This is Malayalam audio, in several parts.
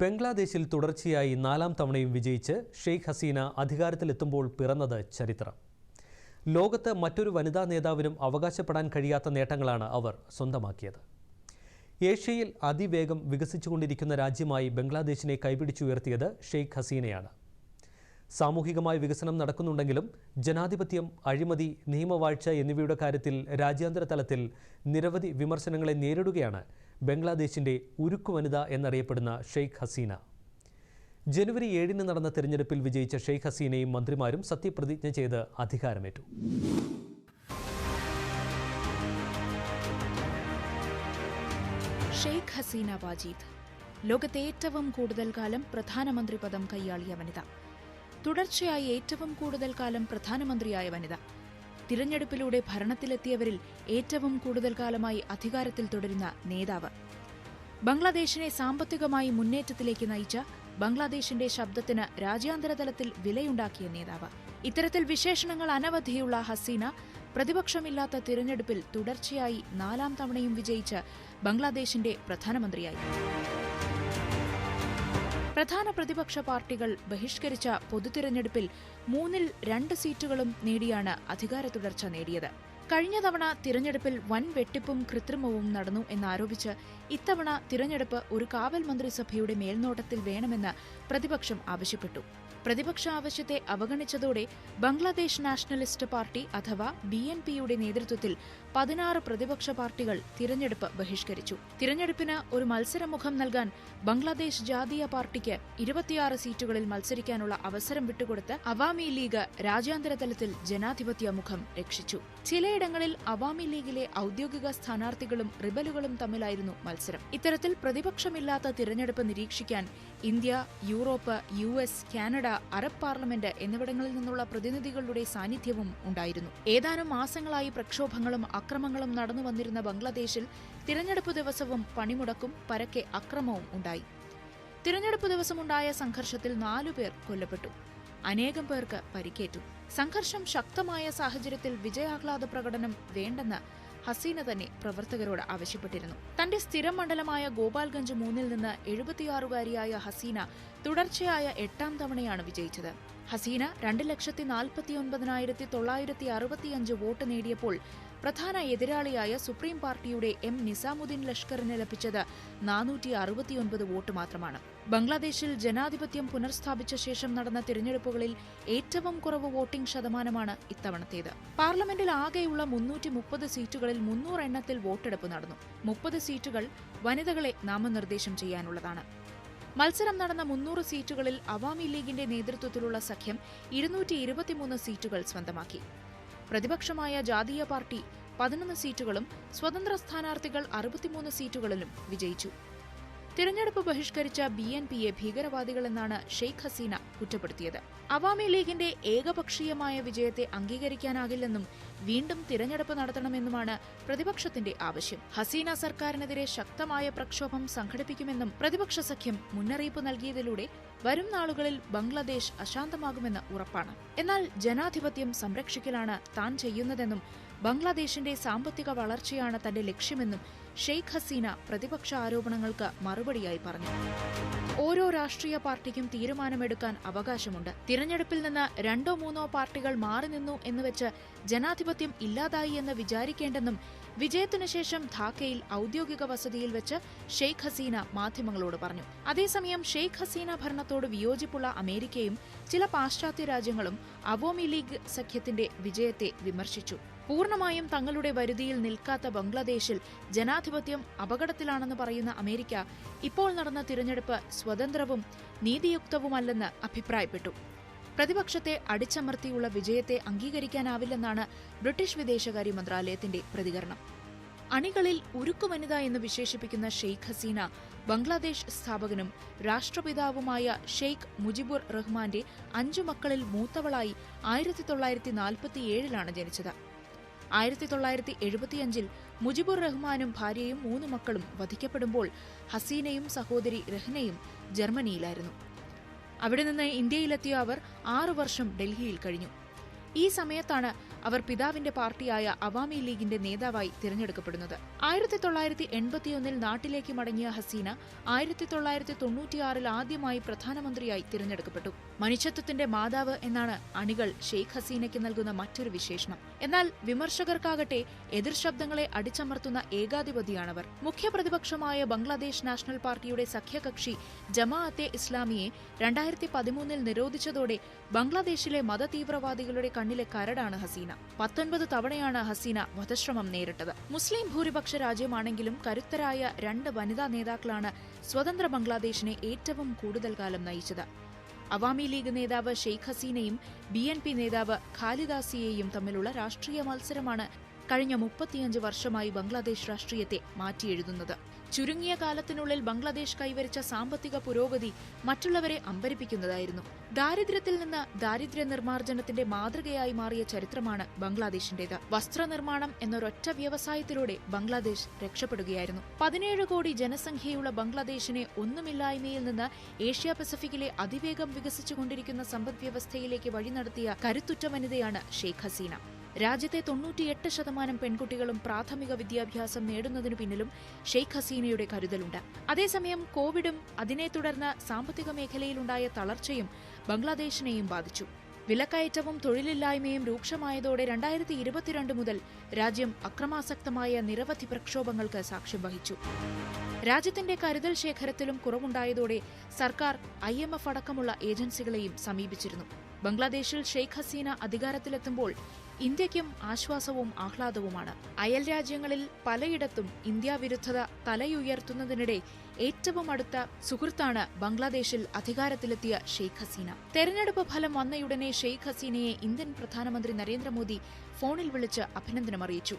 ബംഗ്ലാദേശിൽ തുടർച്ചയായി നാലാം തവണയും വിജയിച്ച് ഷെയ്ഖ് ഹസീന അധികാരത്തിലെത്തുമ്പോൾ പിറന്നത് ചരിത്രം. ലോകത്ത് മറ്റൊരു വനിതാ നേതാവിനും അവകാശപ്പെടാൻ കഴിയാത്ത നേട്ടങ്ങളാണ് അവർ സ്വന്തമാക്കിയത്. ഏഷ്യയിൽ അതിവേഗം വികസിച്ചുകൊണ്ടിരിക്കുന്ന രാജ്യമായി ബംഗ്ലാദേശിനെ കൈപിടിച്ചുയർത്തിയത് ഷെയ്ഖ് ഹസീനയാണ്. സാമൂഹികമായ വികസനം നടക്കുന്നുണ്ടെങ്കിലും ജനാധിപത്യം അഴിമതി നിയമവാഴ്ച എന്നിവയുടെ കാര്യത്തിൽ രാജ്യാന്തര തലത്തിൽ നിരവധി വിമർശനങ്ങളെ നേരിടുകയാണ് ബംഗ്ലാദേശിന്റെ ഉരുക്കു വനിത എന്നറിയപ്പെടുന്ന ഷെയ്ഖ് ഹസീന. ജനുവരി ഏഴിന് നടന്ന തെരഞ്ഞെടുപ്പിൽ വിജയിച്ച ഷെയ്ഖ് ഹസീനയും മന്ത്രിമാരും സത്യപ്രതിജ്ഞ ചെയ്ത് അധികാരമേറ്റു. ഷെയ്ഖ് ഹസീന വാജീദ്. ലോകത്തെ ഏറ്റവും കൂടുതൽ കാലം പ്രധാനമന്ത്രി പദം കൈയാളിയ വനിത. തുടർച്ചയായി ഏറ്റവും കൂടുതൽ കാലം പ്രധാനമന്ത്രിയായ വനിത. തിരഞ്ഞെടുപ്പിലൂടെ ഭരണത്തിലെത്തിയവരിൽ ഏറ്റവും കൂടുതൽ കാലമായി അധികാരത്തിൽ തുടരുന്ന നേതാവ്. ബംഗ്ലാദേശിനെ സാമ്പത്തികമായി മുന്നേറ്റത്തിലേക്ക് നയിച്ച ബംഗ്ലാദേശിന്റെ ശബ്ദത്തിന് രാജ്യാന്തര തലത്തിൽ വിലയുണ്ടാക്കിയ നേതാവ്. ഇത്തരത്തിൽ വിശേഷണങ്ങൾ അനവധിയുള്ള ഹസീന പ്രതിപക്ഷമില്ലാത്ത തിരഞ്ഞെടുപ്പിൽ തുടർച്ചയായി നാലാം തവണയും വിജയിച്ച് ബംഗ്ലാദേശിന്റെ പ്രധാനമന്ത്രിയായി. പ്രധാന പ്രതിപക്ഷ പാർട്ടികൾ ബഹിഷ്കരിച്ച പൊതുതിരഞ്ഞെടുപ്പിൽ മൂന്നിൽ രണ്ട് സീറ്റുകളും നേടിയാണ് അധികാര തുടർച്ച നേടിയത്. കഴിഞ്ഞ തവണ തിരഞ്ഞെടുപ്പിൽ വൻ വെട്ടിപ്പും കൃത്രിമവും നടന്നു എന്നാരോപിച്ച് ഇത്തവണ തിരഞ്ഞെടുപ്പ് ഒരു കാവൽ മന്ത്രിസഭയുടെ മേൽനോട്ടത്തിൽ വേണമെന്ന് പ്രതിപക്ഷം ആവശ്യപ്പെട്ടു. പ്രതിപക്ഷ ആവശ്യത്തെ അവഗണിച്ചതോടെ ബംഗ്ലാദേശ് നാഷണലിസ്റ്റ് പാർട്ടി അഥവാ ബി എൻ പിയുടെ നേതൃത്വത്തിൽ പതിനാറ് പ്രതിപക്ഷ പാർട്ടികൾ തിരഞ്ഞെടുപ്പ് ബഹിഷ്കരിച്ചു. തിരഞ്ഞെടുപ്പിന് ഒരു മത്സരമുഖം നൽകാൻ ബംഗ്ലാദേശ് ജാതീയ പാർട്ടിക്ക് ഇരുപത്തിയാറ് സീറ്റുകളിൽ മത്സരിക്കാനുള്ള അവസരം വിട്ടുകൊടുത്ത് അവാമി ലീഗ് രാജ്യാന്തര തലത്തിൽ ജനാധിപത്യ മുഖം രക്ഷിച്ചു. ചിലയിടങ്ങളിൽ അവാമി ലീഗിലെ ഔദ്യോഗിക സ്ഥാനാർത്ഥികളും റിബലുകളും തമ്മിലായിരുന്നു മത്സരം. ഇത്തരത്തിൽ പ്രതിപക്ഷമില്ലാത്ത തിരഞ്ഞെടുപ്പ് നിരീക്ഷിക്കാൻ India Europe U S Canada Arab parliament എന്നിവിടങ്ങളിൽ നിന്നുള്ള പ്രതിനിധികളുടെ സാന്നിധ്യവും ഉണ്ടായിരുന്നു. ഏതാനും മാസങ്ങളായി പ്രക്ഷോഭങ്ങളും അക്രമങ്ങളും നടന്നു വന്നിരുന്ന ബംഗ്ലാദേശിൽ തിരഞ്ഞെടുപ്പ് ദിവസവും പണിമുടക്കും പരക്കെ അക്രമവും ഉണ്ടായി. തിരഞ്ഞെടുപ്പ് ദിവസമുണ്ടായ സംഘർഷത്തിൽ നാലുപേർ കൊല്ലപ്പെട്ടു. അനേകം പേർക്ക് പരിക്കേറ്റു. സംഘർഷം ശക്തമായ സാഹചര്യത്തിൽ വിജയാഹ്ലാദ പ്രകടനം വേണ്ടെന്ന് ഹസീന തന്നെ പ്രവർത്തകരോട് ആവശ്യപ്പെട്ടിരുന്നു. തന്റെ സ്ഥിരം മണ്ഡലമായ ഗോപാൽഗഞ്ച് മൂന്നിൽ നിന്ന് എഴുപത്തിയാറുകാരിയായ ഹസീന തുടർച്ചയായ എട്ടാം തവണയാണ് വിജയിച്ചത്. ഹസീന രണ്ട് ലക്ഷത്തി നാൽപ്പത്തിയൊൻപതിനായിരത്തി തൊള്ളായിരത്തി അറുപത്തിയഞ്ച് വോട്ട് നേടിയപ്പോൾ പ്രധാന എതിരാളിയായ സുപ്രീം പാർട്ടിയുടെ എം നിസാമുദ്ദീൻ ലഷ്കറിന് ലഭിച്ചത് നാനൂറ്റി അറുപത്തിയൊൻപത് വോട്ട് മാത്രമാണ്. ബംഗ്ലാദേശിൽ ജനാധിപത്യം പുനഃസ്ഥാപിച്ച ശേഷം നടന്ന തിരഞ്ഞെടുപ്പുകളിൽ ഏറ്റവും കുറവ് വോട്ടിംഗ് ശതമാനമാണ് ഇത്തവണത്തേത്. പാർലമെന്റിൽ ആകെയുള്ള മുന്നൂറ്റി മുപ്പത് സീറ്റുകളിൽ മുന്നൂറ് എണ്ണത്തിൽ വോട്ടെടുപ്പ് നടന്നു. മുപ്പത് സീറ്റുകൾ വനിതകളെ നാമനിർദ്ദേശം ചെയ്യാനുള്ളതാണ്. മത്സരം നടന്ന മുന്നൂറ് സീറ്റുകളിൽ അവാമി ലീഗിന്റെ നേതൃത്വത്തിലുള്ള സഖ്യം ഇരുന്നൂറ്റി സീറ്റുകൾ സ്വന്തമാക്കി. പ്രതിപക്ഷമായ ജാതീയ പാർട്ടി പതിനൊന്ന് സീറ്റുകളും സ്വതന്ത്ര സ്ഥാനാർത്ഥികൾ അറുപത്തിമൂന്ന് സീറ്റുകളിലും വിജയിച്ചു. തിരഞ്ഞെടുപ്പ് ബഹിഷ്കരിച്ച ബി എൻ പിയെ ഭീകരവാദികളെന്നാണ് ഷെയ്ഖ് ഹസീന കുറ്റപ്പെടുത്തിയത്. അവാമി ലീഗിന്റെ ഏകപക്ഷീയമായ വിജയത്തെ അംഗീകരിക്കാനാകില്ലെന്നും വീണ്ടും തിരഞ്ഞെടുപ്പ് നടത്തണമെന്നുമാണ് പ്രതിപക്ഷത്തിന്റെ ആവശ്യം. ഹസീന സർക്കാരിനെതിരെ ശക്തമായ പ്രക്ഷോഭം സംഘടിപ്പിക്കുമെന്നും പ്രതിപക്ഷ സഖ്യം മുന്നറിയിപ്പ് നൽകിയതിലൂടെ വരും നാളുകളിൽ ബംഗ്ലാദേശ് അശാന്തമാകുമെന്ന് ഉറപ്പാണ്. എന്നാൽ ജനാധിപത്യം സംരക്ഷിക്കലാണ് താൻ ചെയ്യുന്നതെന്നും ബംഗ്ലാദേശിന്റെ സാമ്പത്തിക വളർച്ചയാണ് തന്റെ ലക്ഷ്യമെന്നും ഷെയ്ഖ് ഹസീന പ്രതിപക്ഷ ആരോപണങ്ങൾക്ക് മറുപടിയായി പറഞ്ഞു. ഓരോ രാഷ്ട്രീയ പാർട്ടിക്കും തീരുമാനമെടുക്കാൻ അവകാശമുണ്ട്. തിരഞ്ഞെടുപ്പിൽ നിന്ന് രണ്ടോ മൂന്നോ പാർട്ടികൾ മാറി നിന്നു വെച്ച് ജനാധിപത്യം ഇല്ലാതായി എന്ന് വിചാരിക്കേണ്ടെന്നും വിജയത്തിനു ശേഷം ധാക്കയിൽ ഔദ്യോഗിക വസതിയിൽ വെച്ച് ഷെയ്ഖ് ഹസീന മാധ്യമങ്ങളോട് പറഞ്ഞു. അതേസമയം ഷെയ്ഖ് ഹസീന ഭരണത്തോട് വിയോജിപ്പുള്ള അമേരിക്കയും ചില പാശ്ചാത്യ രാജ്യങ്ങളും അവോമി ലീഗ് സഖ്യത്തിന്റെ വിജയത്തെ വിമർശിച്ചു. പൂർണമായും തങ്ങളുടെ വരുതിയിൽ നിൽക്കാത്ത ബംഗ്ലാദേശിൽ ജനാധിപത്യം അപകടത്തിലാണെന്ന് പറയുന്ന അമേരിക്ക ഇപ്പോൾ നടന്ന തിരഞ്ഞെടുപ്പ് സ്വതന്ത്രവും നീതിയുക്തവുമല്ലെന്ന് അഭിപ്രായപ്പെട്ടു. പ്രതിപക്ഷത്തെ അടിച്ചമർത്തിയുള്ള വിജയത്തെ അംഗീകരിക്കാനാവില്ലെന്നാണ് ബ്രിട്ടീഷ് വിദേശകാര്യ മന്ത്രാലയത്തിന്റെ പ്രതികരണം. അണികളിൽ ഉരുക്കു വനിത എന്ന് വിശേഷിപ്പിക്കുന്ന ഷെയ്ഖ് ഹസീന ബംഗ്ലാദേശ് സ്ഥാപകനും രാഷ്ട്രപിതാവുമായ ഷെയ്ഖ് മുജിബുർ റഹ്മാന്റെ അഞ്ചു മക്കളിൽ മൂത്തവളായി ആയിരത്തി തൊള്ളായിരത്തി നാൽപ്പത്തിയേഴിലാണ് ജനിച്ചത്. ആയിരത്തി തൊള്ളായിരത്തി എഴുപത്തിയഞ്ചിൽ മുജിബുർ റഹ്മാനും ഭാര്യയും മൂന്ന് മക്കളും വധിക്കപ്പെടുമ്പോൾ ഹസീനയും സഹോദരി രഹ്നയും ജർമ്മനിയിലായിരുന്നു. അവിടെ നിന്ന് ഇന്ത്യയിലെത്തിയ അവർ ആറു വർഷം ഡൽഹിയിൽ കഴിഞ്ഞു. ഈ സമയത്താണ് അവർ പിതാവിന്റെ പാർട്ടിയായ അവാമി ലീഗിന്റെ നേതാവായി തിരഞ്ഞെടുക്കപ്പെടുന്നത്. ആയിരത്തി തൊള്ളായിരത്തി എൺപത്തിയൊന്നിൽ നാട്ടിലേക്ക് മടങ്ങിയ ഹസീന ആയിരത്തി തൊള്ളായിരത്തി തൊണ്ണൂറ്റിയാറിൽ ആദ്യമായി പ്രധാനമന്ത്രിയായി തിരഞ്ഞെടുക്കപ്പെട്ടു. മനുഷ്യത്വത്തിന്റെ മാതാവ് എന്നാണ് അണികൾ ഷെയ്ഖ് ഹസീനയ്ക്ക് നൽകുന്ന മറ്റൊരു വിശേഷണം. എന്നാൽ വിമർശകർക്കാകട്ടെ എതിർ ശബ്ദങ്ങളെ അടിച്ചമർത്തുന്ന ഏകാധിപതിയാണവർ. മുഖ്യപ്രതിപക്ഷമായ ബംഗ്ലാദേശ് നാഷണൽ പാർട്ടിയുടെ സഖ്യകക്ഷി ജമാഅത്തെ ഇസ്ലാമിയെ രണ്ടായിരത്തി പതിമൂന്നിൽ നിരോധിച്ചതോടെ ബംഗ്ലാദേശിലെ മതതീവ്രവാദികളുടെ കണ്ണിലെ കരടാണ് ഹസീന. പത്തൊൻപത് തവണയാണ് ഹസീന വധശ്രമം നേരിട്ടത്. മുസ്ലിം ഭൂരിപക്ഷ രാജ്യമാണെങ്കിലും കരുത്തരായ രണ്ട് വനിതാ നേതാക്കളാണ് സ്വതന്ത്ര ബംഗ്ലാദേശിനെ ഏറ്റവും കൂടുതൽ കാലം നയിച്ചത്. അവാമി ലീഗ് നേതാവ് ഷെയ്ഖ് ഹസീനയും ബി എൻ പി നേതാവ് ഖാലിദാസിയെയും തമ്മിലുള്ള രാഷ്ട്രീയ മത്സരമാണ് കഴിഞ്ഞ മുപ്പത്തിയഞ്ച് വർഷമായി ബംഗ്ലാദേശ് രാഷ്ട്രീയത്തെ മാറ്റിയെഴുതുന്നത്. ചുരുങ്ങിയ കാലത്തിനുള്ളിൽ ബംഗ്ലാദേശ് കൈവരിച്ച സാമ്പത്തിക പുരോഗതി മറ്റുള്ളവരെ അമ്പരിപ്പിക്കുന്നതായിരുന്നു. ദാരിദ്ര്യത്തിൽ നിന്ന് ദാരിദ്ര്യ നിർമ്മാർജനത്തിന്റെ മാതൃകയായി മാറിയ ചരിത്രമാണ് ബംഗ്ലാദേശിന്റേത്. വസ്ത്രനിർമ്മാണം എന്നൊരൊറ്റ വ്യവസായത്തിലൂടെ ബംഗ്ലാദേശ് രക്ഷപ്പെടുകയായിരുന്നു. പതിനേഴ് കോടി ജനസംഖ്യയുള്ള ബംഗ്ലാദേശിനെ ഒന്നുമില്ലായ്മയിൽ നിന്ന് ഏഷ്യ പസഫിക്കിലെ അതിവേഗം വികസിച്ചുകൊണ്ടിരിക്കുന്ന സമ്പദ്വ്യവസ്ഥയിലേക്ക് വഴി നടത്തിയ കരുത്തുറ്റ വനിതയാണ് ഷെയ്ഖ് ഹസീന. രാജ്യത്തെ തൊണ്ണൂറ്റിയെട്ട് ശതമാനം പെൺകുട്ടികളും പ്രാഥമിക വിദ്യാഭ്യാസം നേടുന്നതിനു പിന്നിലും ഷെയ്ഖ് ഹസീനയുടെ കരുതലുണ്ട്. അതേസമയം കോവിഡും അതിനെ തുടർന്ന് സാമ്പത്തിക മേഖലയിലുണ്ടായ തളർച്ചയും ബംഗ്ലാദേശിനെയും ബാധിച്ചു. വിലക്കയറ്റവും തൊഴിലില്ലായ്മയും രൂക്ഷമായതോടെ രണ്ടായിരത്തി ഇരുപത്തിരണ്ട് മുതൽ രാജ്യം അക്രമാസക്തമായ നിരവധി പ്രക്ഷോഭങ്ങൾക്ക് സാക്ഷ്യം വഹിച്ചു. രാജ്യത്തിന്റെ കരുതൽ ശേഖരത്തിലും കുറവുണ്ടായതോടെ സർക്കാർ ഐ എം എഫ് അടക്കമുള്ള ഏജൻസികളെയും സമീപിച്ചിരുന്നു. ബംഗ്ലാദേശിൽ ഷെയ്ഖ് ഹസീന അധികാരത്തിലെത്തുമ്പോൾ ഇന്ത്യയ്ക്കും ആശ്വാസവും ആഹ്ലാദവുമാണ്. അയൽ രാജ്യങ്ങളിൽ പലയിടത്തും ഇന്ത്യ വിരുദ്ധത തലയുയർത്തുന്നതിനിടെ ഏറ്റവും അടുത്ത സുഹൃത്താണ് ബംഗ്ലാദേശിൽ അധികാരത്തിലെത്തിയ ഷെയ്ഖ് ഹസീന. തെരഞ്ഞെടുപ്പ് ഫലം വന്നയുടനെ ഷെയ്ഖ് ഹസീനയെ ഇന്ത്യൻ പ്രധാനമന്ത്രി നരേന്ദ്രമോദി ഫോണിൽ വിളിച്ച് അഭിനന്ദനം അറിയിച്ചു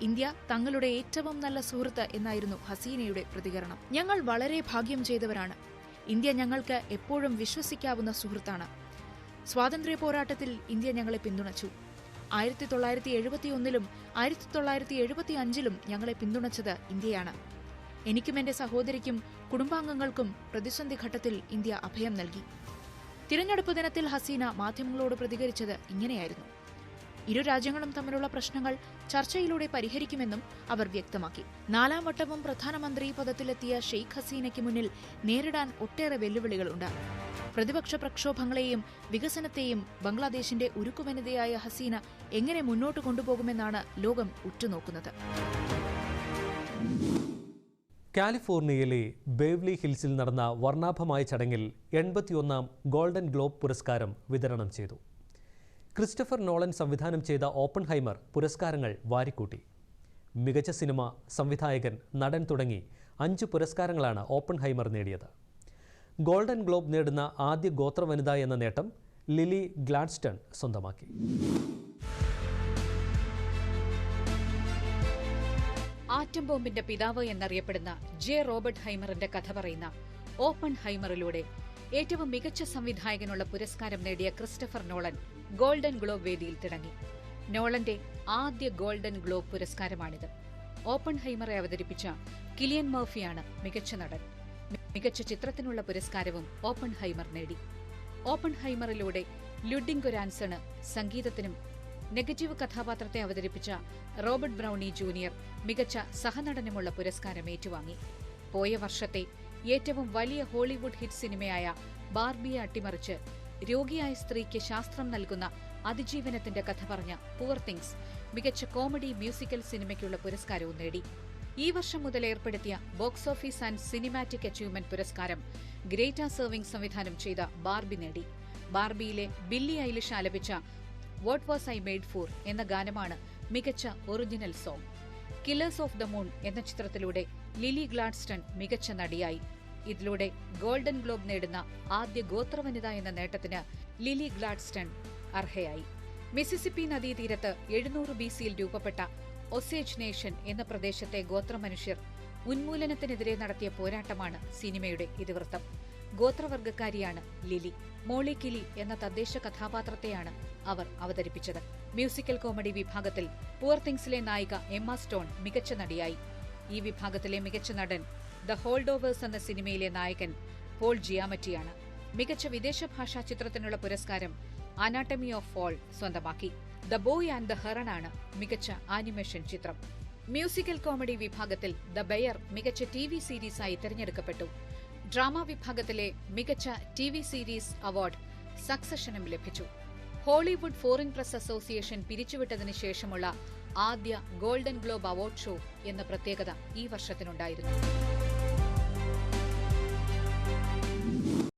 ഇന്ത്യ തങ്ങളുടെ ഏറ്റവും നല്ല സുഹൃത്ത് എന്നായിരുന്നു ഹസീനയുടെ പ്രതികരണം. ഞങ്ങൾ വളരെ ഭാഗ്യം ചെയ്തവരാണ്. ഇന്ത്യ ഞങ്ങൾക്ക് എപ്പോഴും വിശ്വസിക്കാവുന്ന സുഹൃത്താണ്. സ്വാതന്ത്ര്യ പോരാട്ടത്തിൽ ഇന്ത്യ ഞങ്ങളെ പിന്തുണച്ചു. ആയിരത്തി തൊള്ളായിരത്തി എഴുപത്തിയൊന്നിലും ആയിരത്തി തൊള്ളായിരത്തി എഴുപത്തി അഞ്ചിലും ഞങ്ങളെ പിന്തുണച്ചത് ഇന്ത്യയാണ്. എനിക്കും എന്റെ സഹോദരിക്കും കുടുംബാംഗങ്ങൾക്കും പ്രതിസന്ധി ഘട്ടത്തിൽ ഇന്ത്യ അഭയം നൽകി. തിരഞ്ഞെടുപ്പ് ദിനത്തിൽ ഹസീന മാധ്യമങ്ങളോട് പ്രതികരിച്ചത് ഇങ്ങനെയായിരുന്നു. ഇരു രാജ്യങ്ങളും തമ്മിലുള്ള പ്രശ്നങ്ങൾ ചർച്ചയിലൂടെ പരിഹരിക്കുമെന്നും അവർ വ്യക്തമാക്കി. നാലാം വട്ടവും പ്രധാനമന്ത്രി പദത്തിലെത്തിയ ഷെയ്ഖ് ഹസീനയ്ക്ക് മുന്നിൽ നേരിടാൻ ഒട്ടേറെ വെല്ലുവിളികളുണ്ട്. പ്രതിപക്ഷ പ്രക്ഷോഭങ്ങളെയും വികസനത്തെയും ബംഗ്ലാദേശിന്റെ ഉരുക്കുവനിതയായ ഹസീന എങ്ങനെ മുന്നോട്ട് കൊണ്ടുപോകുമെന്നാണ് ലോകം ഉറ്റുനോക്കുന്നത്. കാലിഫോർണിയയിലെ ബേവ്ലി ഹിൽസിൽ നടന്ന വർണാഭമായ ചടങ്ങിൽ എൺപത്തിയൊന്നാം ഗോൾഡൻ ഗ്ലോബ് പുരസ്കാരം വിതരണം ചെയ്തു. ക്രിസ്റ്റഫർ നോളൻ സംവിധാനം ചെയ്ത ഓപ്പൺ ഹൈമർ പുരസ്കാരങ്ങൾ വാരിക്കൂട്ടി. മികച്ച സിനിമ സംവിധായകൻ നടൻ തുടങ്ങി അഞ്ച് പുരസ്കാരങ്ങളാണ് ഓപ്പൺ ഹൈമർ നേടിയത്. ഗോൾഡൻ ഗ്ലോബ് നേടുന്ന ആദ്യ ഗോത്ര വനിത എന്ന നേട്ടം ലിലി ഗ്ലാഡ്സ്റ്റൺ സ്വന്തമാക്കി. ആറ്റം ബോംബിന്റെ പിതാവ് എന്നറിയപ്പെടുന്ന ജെ. റോബർട്ട് ഹൈമറിന്റെ കഥ പറയുന്ന ഓപ്പൺ ഹൈമറിലൂടെ ഏറ്റവും മികച്ച സംവിധായകനുള്ള പുരസ്കാരം നേടിയ ക്രിസ്റ്റഫർ നോളൻ ഗോൾഡൻ ഗ്ലോബ് വേദിയിൽ തിളങ്ങി നോളന്റെ ആദ്യ ഗോൾഡൻ ഗ്ലോബ് പുരസ്കാരമാണിത്. ഓപ്പൺ ഹൈമറെ അവതരിപ്പിച്ച കിലിയൻ മർഫിയാണ് മികച്ച നടൻ. മികച്ച ചിത്രത്തിനുള്ള പുരസ്കാരവും ഓപ്പൺ ഹൈമർ നേടി. ഓപ്പൺ ഹൈമറിലൂടെ ലുഡിംഗ് ഗൊരാൻസണ് സംഗീതത്തിനും നെഗറ്റീവ് കഥാപാത്രത്തെ അവതരിപ്പിച്ച റോബർട്ട് ബ്രൌണി ജൂനിയർ മികച്ച സഹനടനുമുള്ള പുരസ്കാരം ഏറ്റുവാങ്ങി. പോയ വർഷത്തെ ഏറ്റവും വലിയ ഹോളിവുഡ് ഹിറ്റ് സിനിമയായ ബാർബിയെ അട്ടിമറിച്ച് രോഗിയായ സ്ത്രീക്ക് ശാസ്ത്രം നൽകുന്ന അതിജീവനത്തിന്റെ കഥ പറഞ്ഞ പുവർ തിങ്സ് മികച്ച കോമഡി മ്യൂസിക്കൽ സിനിമയ്ക്കുള്ള പുരസ്കാരവും നേടി. ഈ വർഷം മുതൽ ഏർപ്പെടുത്തിയ box office and cinematic achievement പുരസ്കാരം ഗ്രേറ്റ സെർവിംഗ് സംവിധാനം ചെയ്ത ബാർബി നേടി. ബാർബിയിലെ ബില്ലി ഐലിഷ് ആലപിച്ച what was I made for എന്ന ഗാനമാണ് മികച്ച original song. Killers of the moon എന്ന ചിത്രത്തിലൂടെ ലിലി ഗ്ലാഡ്സ്റ്റൺ മികച്ച നടിയായി. ഇതിലൂടെ ഗോൾഡൻ ഗ്ലോബ് നേടുന്ന ആദ്യ ഗോത്രവനിത എന്ന നേട്ടത്തിന് ലിലി ഗ്ലാഡ്സ്റ്റൺ അർഹയായി. മിസിസിപ്പി നദീതീരത്ത് എഴുന്നൂറ് ബി സിയിൽ രൂപപ്പെട്ട ഒസേജ് നേഷൻ എന്ന പ്രദേശത്തെ ഗോത്രമനുഷ്യർ ഉന്മൂലനത്തിനെതിരെ നടത്തിയ പോരാട്ടമാണ് സിനിമയുടെ ഇതിവൃത്തം. ഗോത്രവർഗക്കാരിയാണ് ലിലി. മോളി കിലി എന്ന തദ്ദേശ കഥാപാത്രത്തെയാണ് അവർ അവതരിപ്പിച്ചത്. മ്യൂസിക്കൽ കോമഡി വിഭാഗത്തിൽ പുവർ തിങ്സിലെ നായിക എമ്മ സ്റ്റോൺ മികച്ച നടിയായി. ഈ വിഭാഗത്തിലെ മികച്ച നടൻ ദ ഹോൾഡ് ഓവേഴ്സ് എന്ന സിനിമയിലെ നായകൻ പോൾ ജിയാമറ്റിയാണ്. മികച്ച വിദേശ ഭാഷാ ചിത്രത്തിനുള്ള പുരസ്കാരം അനാട്ടമി ഓഫ് ഫോൾ സ്വന്തമാക്കി. The boy and the heron ആണ് മികച്ച ആനിമേഷൻ ചിത്രം. മ്യൂസിക്കൽ കോമഡി വിഭാഗത്തിൽ ദ ബെയർ മികച്ച ടി വി സീരീസായി തിരഞ്ഞെടുക്കപ്പെട്ടു. ഡ്രാമ വിഭാഗത്തിലെ മികച്ച ടി വി സീരീസ് അവാർഡ് സക്സഷനും ലഭിച്ചു. ഹോളിവുഡ് ഫോറിൻ പ്രസ് അസോസിയേഷൻ പിരിച്ചുവിട്ടതിനു ശേഷമുള്ള ആദ്യ ഗോൾഡൻ ഗ്ലോബ് അവാർഡ് ഷോ എന്ന പ്രത്യേകത ഈ വർഷത്തിനുണ്ടായിരുന്നു.